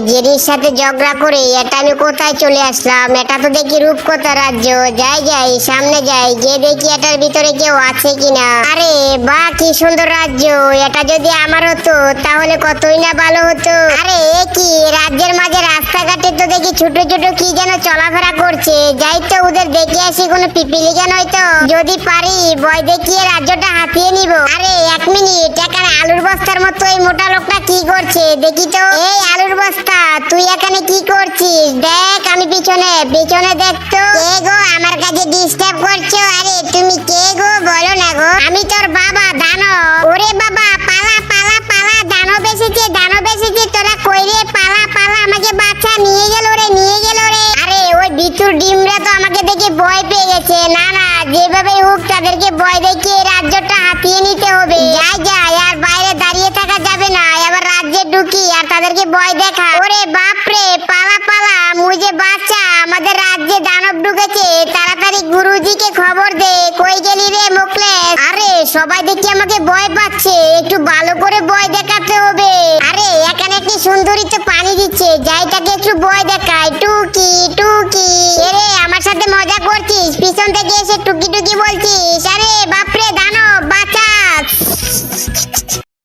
জেরির সাথে ঝগড়া করে এটা আমি কোথায় চলে আসলাম? এটা তো দেখি রূপকথা রাজ্য। যাই যাই, সামনে যাই, গিয়ে দেখি এটার ভিতরে কেউ আছে কিনা। আরে, বা, কি সুন্দর রাজ্য। এটা যদি আমার হতো, তাহলে কতই না ভালো হতো। আরে, এ কি? রাজ্যের মাঝে রাস্তাঘাটে তো দেখি ছোট ছোট কি যেন চলাফেরা করছে। যাই তো, ওদের দেখে আসি কোনো পিপিলিকা নয়তো যদি পারি, ভয় দেখিয়ে রাজ্যটা হাতিয়ে নিব। আরে, এক মিনিট এখানে আলুর বস্তার মতো এই মোটা লোকটা কি করছে দেখি তো। এই আলুর বস্তা তুই এখানে কি করছিস? দেখ আমি পিছনে পিছনে দেখ তো। কে গো? আমার কাছে ডিস্টার্ব করছ? আরে তুমি কে গো? বলো না গো। আমি তোর বাবা দানব। ওরে বাবা পালা পালা পালা। দানব এসেছে দানব এসেছে। তোরা কই রে? পালা পালা। আমাকে বাচ্চা নিয়ে গেল রে নিয়ে গেল রে। আরে ওই বিতুর ডিমরা তো আমাকে দেখে ভয় পেয়ে গেছে। না না যেভাবে হোক তাদেরকে ভয় দেখিয়ে রাজ্যটা ভয় দেখা। ওরে বাপরে, পালা পালা। যে বাচ্চা, আমাদের রাজ্যে দানব ঢুকেছে। তাড়াতাড়ি গুরুজিকে খবর দে। কই গেলি রে মুকলেশ আরে, সবাই দেখি আমাকে ভয় পাচ্ছে। একটু ভালো করে ভয় দেখাতে হবে। আরে, এখানে একটি সুন্দরী তো পানি দিচ্ছে। যাই তাকে একটু ভয় দেখায়। টুকি টুকি। এরে, আমার সাথে মজা করছিস? পিছন থেকে এসে টুকি টুকি বলছিস?